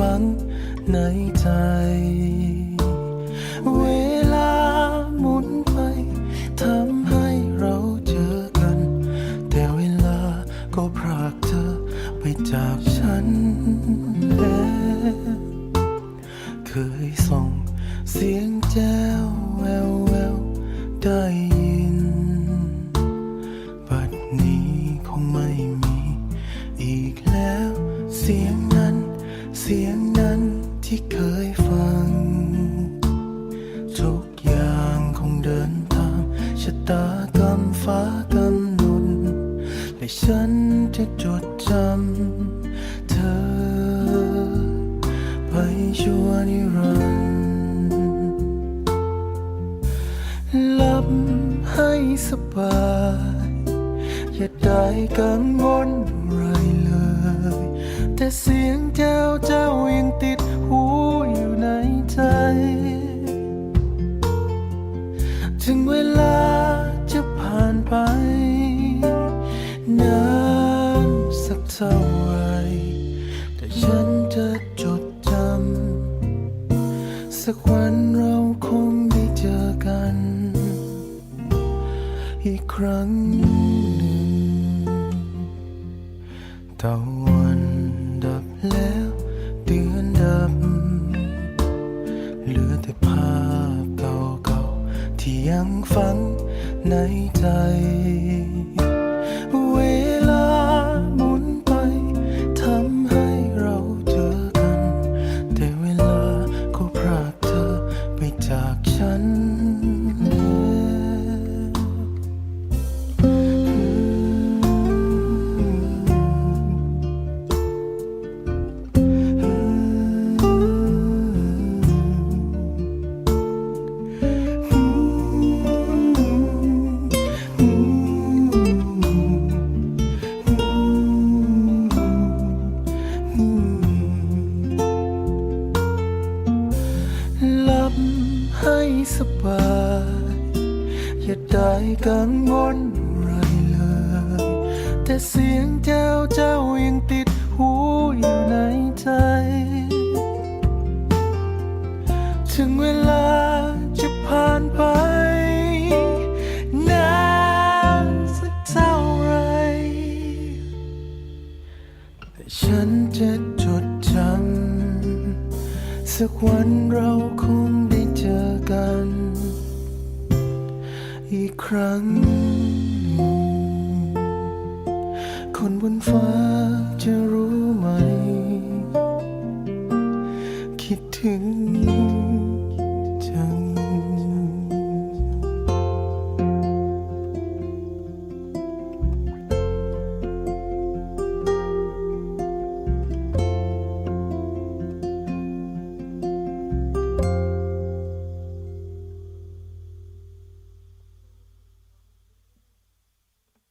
ฝังในใจ เวลาหมุนไปทำให้เราเจอกัน แต่เวลาก็พรากเธอไปจากฉันแล้วเคยส่งเสียงแจ้วแววแววได้ยิน บัดนี้คงไม่มีอีกแล้วเสียงนั้น เสียงนั้นที่เคยฟัง ทุกอย่างคงเดินตามชะตากรรมฟ้ากำหนดและฉันจะจดจำเธอ ไปชั่วนิรันดร์หลับให้สบาย อย่าได้กังวล เสียงเจ้าเจ้ายังติดหูอยู่ในใจ ถึงเวลาจะผ่านไป นานสักเท่าไหรแต่ฉันจะจดจำ สักวันเราคงได้เจอกัน อีกครั้งหนึ่งตะ เหลือแต่ภาพเก่าๆที่ยังฝังในใจ สบาย อย่าได้กังวลอะไรเลย แต่เสียงเจ้าเจ้ายังติดหูอยู่ในใจ ถึงเวลาจะผ่านไปนานสักเท่าไร แต่ฉันจะจดจำสักวันเราคง กัน อีกครั้งหนึ่งคนบนฟ้าจะรู้ไหม